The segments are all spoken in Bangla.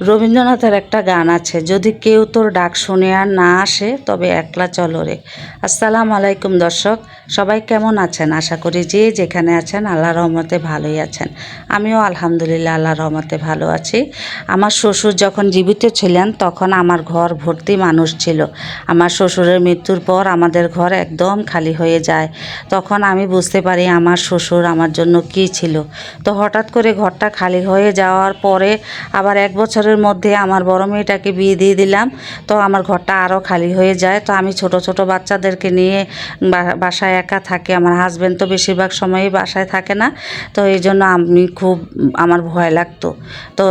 রবীন্দ্রনাথের একটা গান আছে, যদি কেউ তোর ডাক শুনে আর না আসে, তবে একলা চলো রে। আসসালামু আলাইকুম দর্শক, সবাই কেমন আছেন? আশা করি যে যেখানে আছেন আল্লাহ রহমতে ভালোই আছেন। আমিও আলহামদুলিল্লাহ আল্লাহ রহমতে ভালো আছি। আমার শ্বশুর যখন জীবিত ছিলেন, তখন আমার ঘর ভর্তি মানুষ ছিল। আমার শ্বশুরের মৃত্যুর পর আমাদের ঘর একদম খালি হয়ে যায়। তখন আমি বুঝতে পারি আমার শ্বশুর আমার জন্য কী ছিল। তো হঠাৎ করে ঘরটা খালি হয়ে যাওয়ার পরে আবার এক বছরের মধ্যে আমার বড় মেয়েটাকে বিয়ে দিয়ে দিলাম। তো আমার ঘরটা আরও খালি হয়ে যায়। তো আমি ছোট ছোট বাচ্চাদেরকে নিয়ে বাসায় একা থাকি। আমার হাজব্যান্ড তো বেশিরভাগ সময়ই বাসায় থাকে না। তো এই জন্য আমি খুব, আমার ভয় লাগতো। তো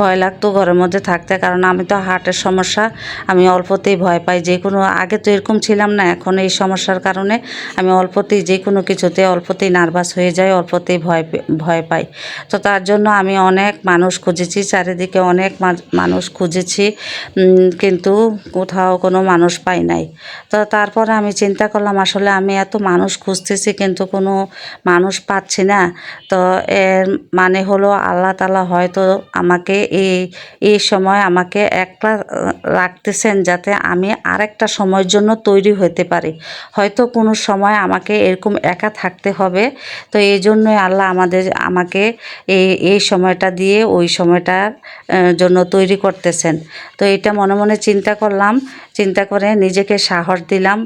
ভয় লাগতো ঘরের মধ্যে থাকতে। কারণ আমি তো হার্টের সমস্যা। আমি অল্পতেই ভয় পাই। যে কোনো, আগে তো এরকম ছিলাম না। এখন এই সমস্যার কারণে আমি অল্পতেই, যে কোনো কিছুতে অল্পতেই নার্ভাস হয়ে যাই। অল্পতেই ভয় ভয় পাই। তো তার জন্য আমি অনেক মানুষ খুঁজেছি চারিদিকে অনেক মানুষ খুঁজেছি কিন্তু কোথাও কোনো মানুষ পাই নাই। তো তারপরে আমি চিন্তা করলাম, আসলে আমি এত মানুষ খুঁজতেছি কিন্তু কোনো মানুষ পাচ্ছি না। তো এর মানে হলো আল্লাহ তালা হয়তো আমাকে এই এই সময় আমাকে একলা রাখতেছেন যাতে আমি আরেকটা সময়ের জন্য তৈরি হতে পারি। হয়তো কোনো সময় আমাকে এরকম একা থাকতে হবে। তো এই জন্যই আল্লাহ আমাদের, আমাকে এই এই সময়টা দিয়ে ওই সময়টার আহ, জন্য তৈরি করতেছেন। তো এটা মনে মনে চিন্তা করলাম চিন্তা করে নিজেকে সাহস দিলাম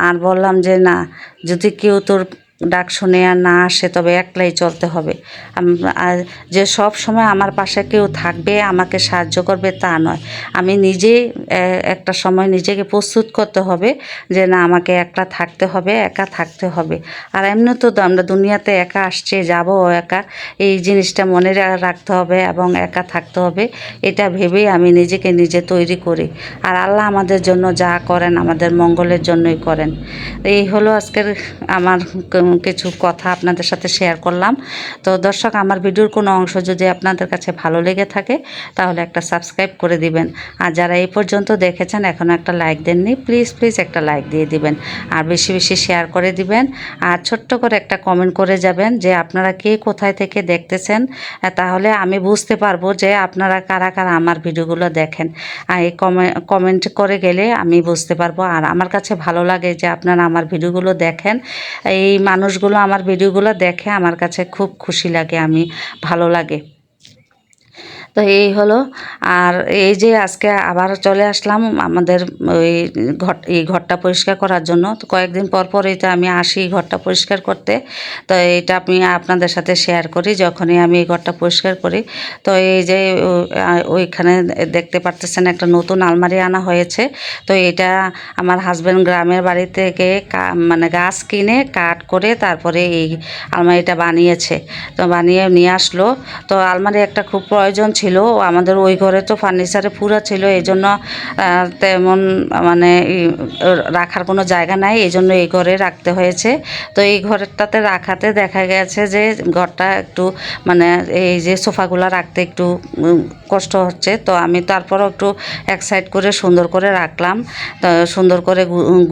আর বললাম যে না যদি কেউ তোর ডাক শুনে আর না আসে, তবে একলাই চলতে হবে। আর যে সব সময় আমার পাশে কেউ থাকবে, আমাকে সাহায্য করবে তা নয়। আমি নিজেই একটা সময় নিজেকে প্রস্তুত করতে হবে যে না, আমাকে একলা থাকতে হবে, একা থাকতে হবে। আর এমনি তো আমরা দুনিয়াতে একা আসছে, যাব একা। এই জিনিসটা মনে রাখতে হবে এবং একা থাকতে হবে। এটা ভেবেই আমি নিজেকে নিজে তৈরি করি। আর আল্লাহ আমাদের জন্য যা করেন, আমাদের মঙ্গলের জন্যই করেন। এই হলো আজকের আমার কিছু কথা আপনাদের সাথে শেয়ার করলাম। তো দর্শক, আমার ভিডিওর কোনো অংশ যদি আপনাদের কাছে ভালো লেগে থাকে, তাহলে একটা সাবস্ক্রাইব করে দিবেন। আর যারা এই পর্যন্ত দেখেছেন এখনও একটা লাইক দেননি প্লিজ প্লিজ একটা লাইক দিয়ে দিবেন। আর বেশি বেশি শেয়ার করে দিবেন। আর ছোট্ট করে একটা কমেন্ট করে যাবেন যে, আপনারা কে কোথায় থেকে দেখতেছেন? তাহলে আমি বুঝতে পারব যে, আপনারা কারা কারা আমার ভিডিওগুলো দেখেন। আর এই কমেন্ট করে গেলে আমি বুঝতে পারব। আর আমার কাছে ভালো লাগে যে, আপনারা আমার ভিডিওগুলো দেখেন। এই মানুষগুলো আমার ভিডিওগুলো দেখে আমার কাছে খুব খুশি লাগে আমি ভালো লাগে। তো এই হলো। আর এই যে আজকে আবার চলে আসলাম আমাদের ওই ঘর এই ঘরটা পরিষ্কার করার জন্য। তো কয়েকদিন পর পর এটা আমি আসি ঘরটা পরিষ্কার করতে। তো এটা আমি আপনাদের সাথে শেয়ার করি যখনই আমি এই ঘরটা পরিষ্কার করি। তো এই যে ওইখানে দেখতে পারতেছেন একটা নতুন আলমারি আনা হয়েছে। তো এটা আমার হাজব্যান্ড গ্রামের বাড়ি থেকে মানে গাছ কিনে কাট করে তারপরে এই আলমারিটা বানিয়েছে। তো বানিয়ে নিয়ে আসলো। তো আলমারি একটা খুব প্রয়োজন ছিল। আমাদের ওই ঘরে তো ফার্নিচারে পুরো ছিল, এই জন্য তেমন মানে রাখার কোনো জায়গা নাই, এই জন্য এই ঘরে রাখতে হয়েছে। তো এই ঘরটাতে রাখাতে দেখা গেছে যে, ঘরটা একটু মানে এই যে সোফাগুলো রাখতে একটু কষ্ট হচ্ছে। তো আমি তারপরও একটু এক সাইড করে সুন্দর করে রাখলাম সুন্দর করে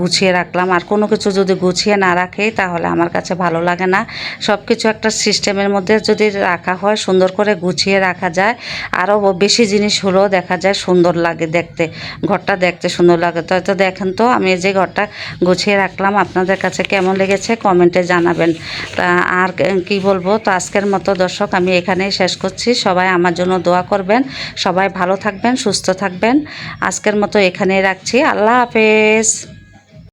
গুছিয়ে রাখলাম। আর কোনো কিছু যদি গুছিয়ে না রাখি, তাহলে আমার কাছে ভালো লাগে না। সব কিছু একটা সিস্টেমের মধ্যে যদি রাখা হয়, সুন্দর করে গুছিয়ে রাখা যায় আরও বেশি জিনিস হলেও দেখা যায় সুন্দর লাগে দেখতে। ঘরটা দেখতে সুন্দর লাগে। তো তো দেখেন তো, আমি যে ঘরটা গুছিয়ে রাখলাম। আপনাদের কাছে কেমন লেগেছে কমেন্টে জানাবেন। তা আর কি বলব? তো আজকের মতো দর্শক, আমি এখানেই শেষ করছি। সবাই আমার জন্য দোয়া করবেন। সবাই ভালো থাকবেন, সুস্থ থাকবেন। আজকের মতো এখানেই রাখছি। আল্লাহ হাফেজ।